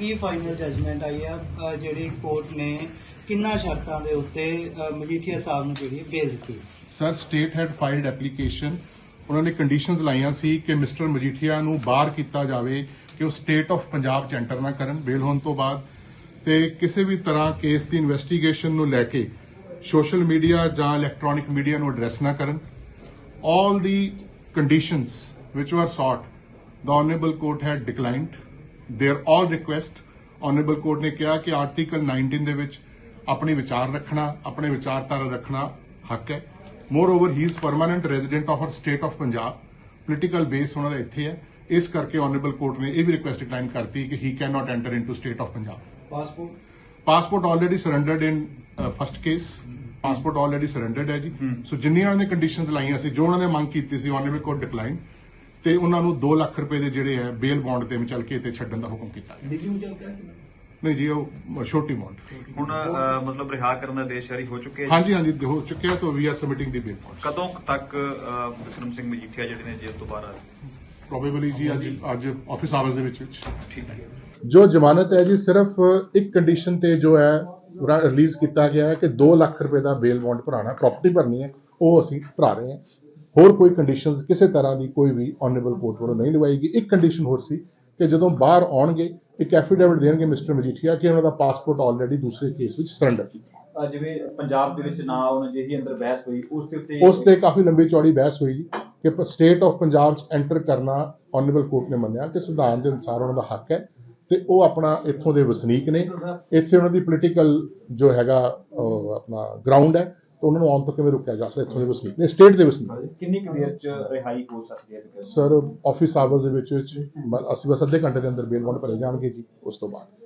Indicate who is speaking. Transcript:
Speaker 1: ਕੀ final judgement ਆਈ ਆ? ਜਿਹੜੀ court ਨੇ ਕਿੰਨਾ ਸ਼ਰਤਾਂ ਦੇ ਉੱਤੇ ਮਜੀਠੀਆ ਸਾਹਿਬ ਨੂੰ ਜਿਹੜੀ ਬੇਲ ਦਿੱਤੀ?
Speaker 2: Sir state had filed application ਉਹਨਾਂ ਨੇ ਕੰਡੀਸ਼ਨਸ ਲਾਈਆਂ ਸੀ ਕਿ ਮਿਸਟਰ ਮਜੀਠੀਆ ਨੂੰ ਬਾਹਰ ਕੀਤਾ ਜਾਵੇ ਕਿ ਉਹ ਸਟੇਟ ਆਫ ਪੰਜਾਬ ਚ ਐਂਟਰ ਨਾ ਕਰਨ ਬੇਲ ਹੋਣ ਤੋਂ ਬਾਅਦ। ਤੇ ਕਿਸੇ ਵੀ ਤਰ੍ਹਾਂ ਕੇਸ ਦੀ ਇਨਵੈਸਟੀਗੇਸ਼ਨ ਨੂੰ ਲੈ ਕੇ ਸੋਸ਼ਲ ਮੀਡੀਆ ਜਾਂ ਇਲੈਕਟ੍ਰੋਨਿਕ ਮੀਡੀਆ ਨੂੰ ਐਡਰੈਸ ਨਾ ਕਰਨ। All the conditions which were sought, the Honorable Court had declined. Their all request, Honorable Court ਨੇ ਕਿਹਾ ਕਿ ਆਰਟੀਕਲ 19 ਦੇ ਵਿੱਚ ਆਪਣੇ ਵਿਚਾਰ ਰੱਖਣਾ ਆਪਣੇ ਵਿਚਾਰਧਾਰਾ ਰੱਖਣਾ ਹੱਕ ਹੈ। Moreover he is permanent resident of state of Punjab political base ਉਹਨਾਂ ਦਾ ਇੱਥੇ ਹੈ। ਇਸ ਕਰਕੇ Honorable Court ਨੇ ਇਹ ਵੀ ਰਿਕੁਐਸਟ ਡਿਕਲਾਈਨ ਕਰਤੀ ਕਿ he can not enter into state of Punjab
Speaker 1: passport
Speaker 2: passport already surrendered in first case passport already surrendered ਹੈ ਜੀ। ਸੋ ਜਿੰਨੀਆਂ ਉਹਨਾਂ ਨੇ ਕੰਡੀਸ਼ਨਸ ਲਾਈਆਂ ਸੀ ਜੋ ਉਹਨਾਂ ਨੇ ਮੰਗ ਕੀਤੀ ਸੀ ਵੀ ਕੋਡ ਡਿਕਲਾਈਨ ਤੇ ਉਹਨਾਂ ਨੂੰ 2 ਲੱਖ ਰੁਪਏ ਦੇ ਜਿਹੜੇ ਹੈ ਬੇਲ ਬੌਂਡ ਤੇ ਚੱਲ ਕੇ ਤੇ ਛੱਡਣ ਦਾ ਹੁਕਮ ਕੀਤਾ।
Speaker 1: ਦਿੱਲੀ ਨੂੰ ਚੱਲ
Speaker 2: ਨਹੀਂ ਜੀ ਉਹ ਛੋਟੀ ਅਮਾਉਂਟ
Speaker 3: ਹੁਣ ਅ, ਮਤਲਬ ਰਿਹਾ ਕਰਨ ਦਾ ਆਦੇਸ਼ ਜਾਰੀ ਹੋ ਚੁੱਕੇ ਹੈ ਜੀ।
Speaker 2: ਹਾਂਜੀ ਹਾਂਜੀ ਹੋ ਚੁੱਕਿਆ ਤਾਂ ਵੀ ਆਰ ਸਬਮਿਟਿੰਗ ਦੀ ਬੇਲ ਬੌਂਡ
Speaker 3: ਕਦੋਂ ਕੁ ਤੱਕ ਅ, ਵਿਕਰਮ ਸਿੰਘ ਮਜੀਠੀਆ ਜਿਹੜੇ ਨੇ ਜੇਲ੍ਹ ਤੋਂ ਬਾਹਰ ਆ
Speaker 2: ਪ੍ਰੋਬੇਬਲੀ ਜੀ ਅੱਜ ਅੱਜ ਆਫਿਸ ਆਵਰਸ ਦੇ ਵਿੱਚ ਵਿੱਚ।
Speaker 3: ਠੀਕ ਹੈ।
Speaker 2: ਜੋ ਜ਼ਮਾਨਤ ਹੈ ਜੀ ਸਿਰਫ ਇੱਕ ਕੰਡੀਸ਼ਨ ਤੇ ਜੋ ਹੈ ਰਿਲੀਜ਼ ਕੀਤਾ ਗਿਆ ਹੈ ਕਿ 2 ਲੱਖ ਰੁਪਏ ਦਾ ਬੇਲ ਬੌਂਡ ਭਰਾਣਾ ਪ੍ਰਾਪਰਟੀ ਭਰਨੀ ਹੈ ਉਹ ਅਸੀਂ ਭਰਾ ਰਹੇ ਹਾਂ। ਹੋਰ ਕੋਈ ਕੰਡੀਸ਼ਨਸ ਕਿਸੇ ਤਰ੍ਹਾਂ ਦੀ ਕੋਈ ਵੀ ਆਨਰੇਬਲ ਕੋਰਟ ਵੱਲੋਂ ਨਹੀਂ ਲਵਾਏਗੀ ਇੱਕ ਕੰਡੀਸ਼ਨ ਹੋਰ ਸੀ ਕਿ ਜਦੋਂ ਬਾਹਰ ਆਉਣਗੇ ਇੱਕ ਐਫੀਡੇਵਿਟ ਦੇਣਗੇ ਮਿਸਟਰ ਮਜੀਠੀਆ ਕਿ ਉਹਨਾਂ ਦਾ ਪਾਸਪੋਰਟ ਆਲਰੇਡੀ ਦੂਸਰੇ ਕੇਸ ਵਿੱਚ ਸਰੈਂਡਰ ਕੀਤਾ।
Speaker 4: ਜਿਵੇਂ ਪੰਜਾਬ ਦੇ ਵਿੱਚ ਨਾ ਆਉਣ ਜਿਹੀ ਅੰਦਰ ਬਹਿਸ ਹੋਈ ਉਸ ਦੇ ਉੱਤੇ
Speaker 2: ਉਸ ਤੇ ਕਾਫੀ ਲੰਬੀ ਚੌੜੀ ਬਹਿਸ ਹੋਈ ਜੀ ਕਿ ਸਟੇਟ ਆਫ ਪੰਜਾਬ ਚ ਐਂਟਰ ਕਰਨਾ ਆਨਰੇਬਲ ਕੋਰਟ ਨੇ ਮੰਨਿਆ ਕਿ ਸੰਵਿਧਾਨ ਦੇ ਅਨੁਸਾਰ ਉਹਨਾਂ ਦਾ ਹੱਕ ਹੈ ਤੇ ਉਹ ਆਪਣਾ ਇੱਥੋਂ ਦੇ ਵਸਨੀਕ ਨੇ। ਇੱਥੇ ਉਹਨਾਂ ਦੀ ਪੋਲੀਟੀਕਲ ਜੋ ਹੈਗਾ ਆਪਣਾ ਗਰਾਊਂਡ ਹੈ। ਤੇ ਉਹਨਾਂ ਨੂੰ ਆਉਣ ਤੋਂ ਕਿਵੇਂ ਰੋਕਿਆ ਜਾ ਸਕਦਾ ਇੱਥੋਂ ਦੇ ਵਸਨੀਕ? ਨੇ ਸਟੇਟ ਦੇ ਵਸਨੀਕ।
Speaker 4: ਕਿੰਨੀ ਕੁ ਦੇਰ ਚ ਰਿਹਾਈ ਹੋ ਸਕਦੀ ਹੈ
Speaker 2: ਸਰ ਆਫਿਸ ਆਵਰਸ ਦੇ ਵਿੱਚ ਵਿੱਚ ਅਸੀਂ ਬਸ ਅੱਧੇ ਘੰਟੇ ਦੇ ਅੰਦਰ ਬੇਲ ਬੌਂਡ ਭਰੇ ਜਾਣਗੇ ਜੀ ਉਸ ਤੋਂ ਬਾਅਦ।